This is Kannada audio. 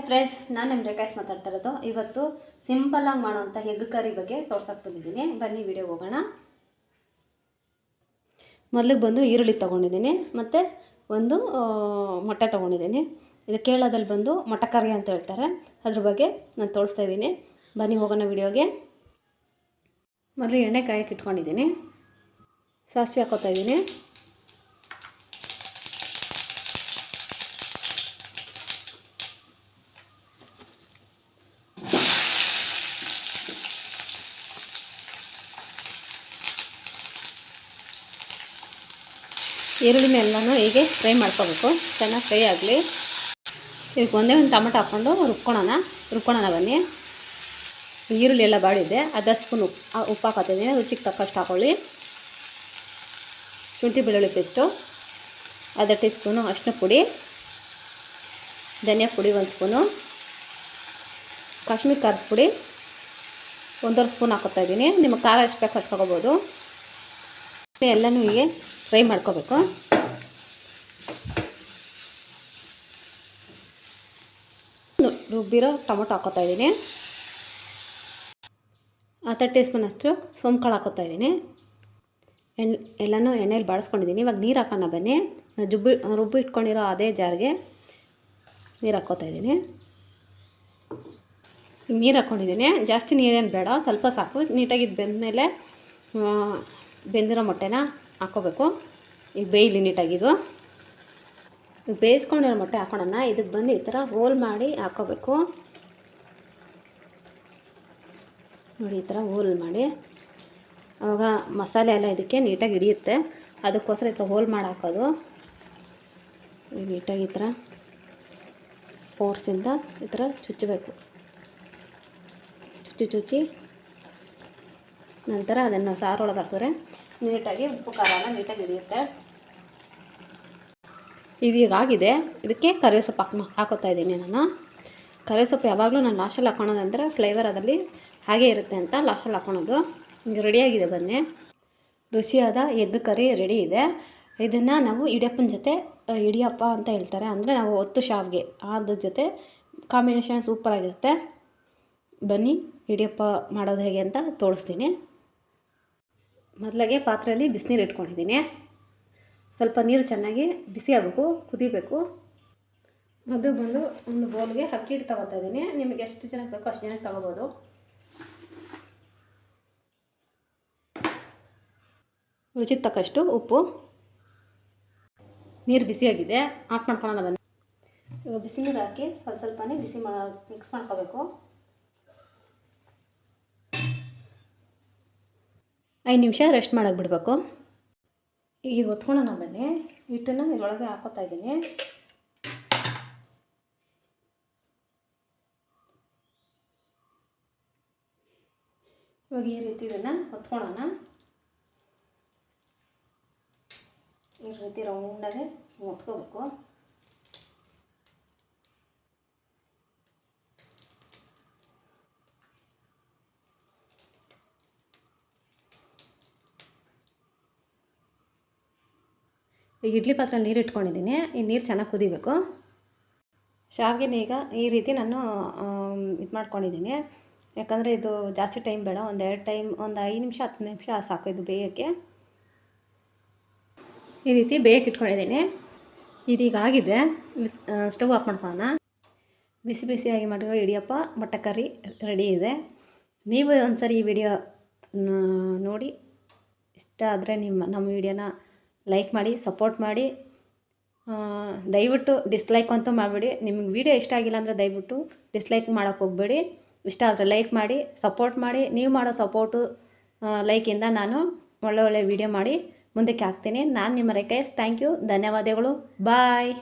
ಹಾಯ್ ಫ್ರೆಂಡ್ಸ್ ನಾನು ನಿಮ್ಮ ರೇಖಾಸ್ ಮಾತಾಡ್ತಾ ಇರೋದು. ಇವತ್ತು ಸಿಂಪಲ್ಲಾಗಿ ಮಾಡುವಂಥ ಎಗ್ ಕರಿ ಬಗ್ಗೆ ತೋರ್ಸಕ್ಕೆ ಬಂದಿದ್ದೀನಿ. ಬನ್ನಿ ವಿಡಿಯೋ ಹೋಗೋಣ. ಮೊದಲಿಗೆ ಬಂದು ಈರುಳ್ಳಿ ತೊಗೊಂಡಿದ್ದೀನಿ. ಮತ್ತು ಒಂದು ಮೊಟ್ಟೆ ತೊಗೊಂಡಿದ್ದೀನಿ. ಇದು ಕೇರಳದಲ್ಲಿ ಬಂದು ಮೊಟ್ಟೆ ಕರಿ ಅಂತ ಹೇಳ್ತಾರೆ. ಅದ್ರ ಬಗ್ಗೆ ನಾನು ತೋರಿಸ್ತಾ ಇದ್ದೀನಿ. ಬನ್ನಿ ಹೋಗೋಣ ವಿಡಿಯೋಗೆ ಮೊದಲು ಎಣ್ಣೆ ಕಾಯಕ್ಕೆ ಇಟ್ಕೊಂಡಿದ್ದೀನಿ. ಸಾಸಿವೆ ಹಾಕೋತಾ ಇದ್ದೀನಿ. ಈರುಳ್ಳಿನ ಎಲ್ಲನೂ ಹೀಗೆ ಫ್ರೈ ಮಾಡ್ಕೋಬೇಕು. ಚೆನ್ನಾಗಿ ಫ್ರೈ ಆಗಲಿ. ಇದಕ್ಕೆ ಒಂದೇ ಒಂದು ಟೊಮೆಟೊ ಹಾಕ್ಕೊಂಡು ರುಬ್ಕೊಳೋಣ ರುಬ್ಕೊಳೋಣ ಬನ್ನಿ. ಈರುಳ್ಳಿ ಎಲ್ಲ ಬಾಡಿದೆ. ಅರ್ಧ ಸ್ಪೂನ್ ಉಪ್ಪು ಉಪ್ಪು ಹಾಕೋತಿದ್ದೀನಿ. ರುಚಿಗೆ ತಕ್ಕಷ್ಟು ಹಾಕೊಳ್ಳಿ. ಶುಂಠಿ ಬೆಳ್ಳುಳ್ಳಿ ಪೇಸ್ಟು, ಅರ್ಧ ಟೀ ಸ್ಪೂನು ಅರಿಶಿನ ಪುಡಿ, ಧನಿಯಾ ಪುಡಿ ಒಂದು ಸ್ಪೂನು, ಕಾಶ್ಮೀರ್ ಖಾರದ ಪುಡಿ ಒಂದೂವರೆ ಸ್ಪೂನ್ ಹಾಕೋತಾ ಇದ್ದೀನಿ. ನಿಮಗೆ ಖಾರ ಎಷ್ಟು ಬೇಕು ಅಷ್ಟು ತೊಗೋಬೋದು. ಎಲ್ಲನೂ ಹೀಗೆ ಫ್ರೈ ಮಾಡ್ಕೋಬೇಕು. ರುಬ್ಬಿರೋ ಟೊಮೊಟೊ ಹಾಕೋತಾ ಇದ್ದೀನಿ. ಹತ್ತು ಟೀ ಸ್ಪೂನ್ ಅಷ್ಟು ಸೋಂಕಾಳು ಹಾಕೋತಾ ಇದ್ದೀನಿ. ಎಣ್ಣೆ ಎಲ್ಲನೂ ಎಣ್ಣೆಯಲ್ಲಿ ಬಾಡಿಸ್ಕೊಂಡಿದ್ದೀನಿ. ಇವಾಗ ನೀರು ಹಾಕೋಣ ಬನ್ನಿ. ಜುಬ್ಬಿ, ರುಬ್ಬಿ ಇಟ್ಕೊಂಡಿರೋ ಅದೇ ಜಾರ್ಗೆ ನೀರು ಹಾಕೋತಾ ಇದ್ದೀನಿ. ನೀರು ಹಾಕ್ಕೊಂಡಿದ್ದೀನಿ ಜಾಸ್ತಿ ನೀರೇನು ಬೇಡ. ಸ್ವಲ್ಪ ಸಾಕು. ನೀಟಾಗಿ ಬೆಂದಮೇಲೆ ಬೆಂದಿರೋ ಮೊಟ್ಟೆನ ಹಾಕ್ಕೋಬೇಕು ಈಗ ಬೇಯಿಲಿ ನೀಟಾಗಿದು ಈಗ ಬೇಯಿಸ್ಕೊಂಡಿರೋ ಮೊಟ್ಟೆ ಹಾಕೋಣ ಇದಕ್ಕೆ ಬಂದು ಈ ಥರ ಹೋಲ್ ಮಾಡಿ ಹಾಕ್ಕೋಬೇಕು ನೋಡಿ, ಈ ಥರ ಹೋಲ್ ಮಾಡಿ. ಆವಾಗ ಮಸಾಲೆ ಎಲ್ಲ ಇದಕ್ಕೆ ನೀಟಾಗಿ ಹಿಡಿಯುತ್ತೆ. ಅದಕ್ಕೋಸ್ಕರ ಈ ಥರ ಹೋಲ್ ಮಾಡಿ ಹಾಕೋದು. ನೀಟಾಗಿ ಈ ಥರ ಫೋರ್ಸಿಂದ ಈ ಥರ ಚುಚ್ಚಬೇಕು. ಚುಚ್ಚಿ ಚುಚ್ಚಿ. ನಂತರ ಅದನ್ನು ಸಾರೊಳಗೆ ಹಾಕಿದ್ರೆ ನೀಟಾಗಿ ಉಪ್ಪು, ಖಾರನ ನೀಟಾಗಿ ಹಿಡಿಯುತ್ತೆ ಇದೀಗ ಆಗಿದೆ ಇದಕ್ಕೆ ಕರಿಸೊಪ್ಪು ಹಾಕಿ ಹಾಕೋತಾ ಇದ್ದೀನಿ ನಾನು. ಕರಿಸೊಪ್ಪು ಯಾವಾಗಲೂ ನಾನು ಲಾಸ್ಟಲ್ಲಿ ಹಾಕೊಳೋದಂದರೆ ಫ್ಲೇವರ್ ಅದರಲ್ಲಿ ಹಾಗೆ ಇರುತ್ತೆ ಅಂತ ಲಾಸ್ಟಲ್ಲಿ ಹಾಕೊಳೋದು. ಈಗ ರೆಡಿಯಾಗಿದೆ ಬನ್ನಿ. ರುಚಿಯಾದ ಎಗ್ ಕರಿ ರೆಡಿ ಇದೆ. ಇದನ್ನು ನಾವು ಇಡಿಯಪ್ಪನ ಜೊತೆ ಇಡಿಯಪ್ಪ ಅಂತ ಹೇಳ್ತಾರೆ. ಅಂದರೆ ನಾವು ಒತ್ತು ಶಾವ್ಗೆ ಅದ್ರ ಜೊತೆ ಕಾಂಬಿನೇಷನ್ ಸೂಪರಾಗಿರುತ್ತೆ ಬನ್ನಿ, ಇಡಿಯಪ್ಪ ಮಾಡೋದು ಹೇಗೆ ಅಂತ ತೋರಿಸ್ತೀನಿ. ಮೊದಲಾಗೆ ಪಾತ್ರೆಯಲ್ಲಿ ಬಿಸಿನೀರು ಇಟ್ಕೊಂಡಿದ್ದೀನಿ. ಸ್ವಲ್ಪ ನೀರು ಚೆನ್ನಾಗಿ ಬಿಸಿ ಆಗಬೇಕು ಕುದಿಬೇಕು. ಅದು ಬಂದು ಒಂದು ಬೌಲ್ಗೆ ಅಕ್ಕಿ ಹಿಟ್ಟು ತಗೋತಾ ಇದ್ದೀನಿ. ನಿಮಗೆ ಎಷ್ಟು ಜನಕ್ಕೆ ಬೇಕೋ ಅಷ್ಟು ಜನಕ್ಕೆ ತಗೋಬೋದು. ರುಚಿಗೆ ತಕ್ಕಷ್ಟು ಉಪ್ಪು. ನೀರು ಬಿಸಿಯಾಗಿದೆ. ಆಫ್ ಮಾಡ್ಕೊಳ್ಳೋಣ ಬನ್ನಿ. ಇವಾಗ ಬಿಸಿ ನೀರು ಹಾಕಿ ಸ್ವಲ್ಪ ಸ್ವಲ್ಪನೇ ಬಿಸಿ ಮಾ ಮಿಕ್ಸ್ ಮಾಡ್ಕೋಬೇಕು. ಐದು ನಿಮಿಷ ರೆಸ್ಟ್ ಮಾಡೋಕೆ ಬಿಡಬೇಕು. ಈಗ ಒತ್ಕೊಳ್ಳೋಣ ಬನ್ನಿ. ಹಿಟ್ಟನ್ನು ಇದರೊಳಗೆ ಹಾಕೋತಾ ಇದ್ದೀನಿ. ಇವಾಗ ಈ ರೀತಿ ಇದನ್ನು ಹೊತ್ಕೊಳ್ಳೋಣ ಈ ರೀತಿ ರೌಂಡಾಗೆ ಹೊತ್ಕೋಬೇಕು ಈಗ ಇಡ್ಲಿ ಪಾತ್ರೆಯಲ್ಲಿ ನೀರು ಇಟ್ಕೊಂಡಿದ್ದೀನಿ. ಈ ನೀರು ಚೆನ್ನಾಗಿ ಕುದಿಬೇಕು. ಶಾವಿಗೆನ ಈಗ ಈ ರೀತಿ ನಾನು ಇದು ಮಾಡ್ಕೊಂಡಿದ್ದೀನಿ. ಯಾಕಂದರೆ ಇದು ಜಾಸ್ತಿ ಟೈಮ್ ಬೇಡ. ಒಂದು ಎರಡು ಟೈಮ್, ಒಂದು ಐದು ನಿಮಿಷ, ಹತ್ತು ನಿಮಿಷ ಸಾಕು ಇದು ಬೇಯೋಕ್ಕೆ. ಈ ರೀತಿ ಬೇಯಕ್ಕೆ ಇಟ್ಕೊಂಡಿದ್ದೀನಿ. ಇದೀಗ ಆಗಿದೆ. ಸ್ಟವ್ ಆಫ್ ಮಾಡ್ಕೊಳ್ಳೋಣ. ಬಿಸಿ ಬಿಸಿಯಾಗಿ ಮಾಡಿರೋ ಇಡಿಯಪ್ಪ ಮೊಟ್ಟೆ ಕರಿ ರೆಡಿ ಇದೆ. ನೀವು ಒಂದ್ಸರಿ ಈ ವಿಡಿಯೋ ನೋಡಿ. ಇಷ್ಟ ಆದರೆ ನಿಮ್ಮ, ನಮ್ಮ ವಿಡಿಯೋನ ಲೈಕ್ ಮಾಡಿ ಸಪೋರ್ಟ್ ಮಾಡಿ ದಯವಿಟ್ಟು ಡಿಸ್ಲೈಕ್ ಅಂತೂ ಮಾಡಬೇಡಿ. ನಿಮಗೆ ವೀಡಿಯೋ ಇಷ್ಟ ಆಗಿಲ್ಲ ಅಂದರೆ ದಯವಿಟ್ಟು ಡಿಸ್ಲೈಕ್ ಮಾಡೋಕ್ಕೆ ಹೋಗಬೇಡಿ. ಇಷ್ಟ ಆದರೆ ಲೈಕ್ ಮಾಡಿ ಸಪೋರ್ಟ್ ಮಾಡಿ. ನೀವು ಮಾಡೋ ಸಪೋರ್ಟು ಲೈಕಿಂದ ನಾನು ಒಳ್ಳೆ ಒಳ್ಳೆ ವಿಡಿಯೋ ಮಾಡಿ ಮುಂದಕ್ಕೆ ಹಾಕ್ತೀನಿ. ನಾನು ನಿಮ್ಮ ರೇಖೆ ಥ್ಯಾಂಕ್ ಯು ಧನ್ಯವಾದಗಳು. ಬಾಯ್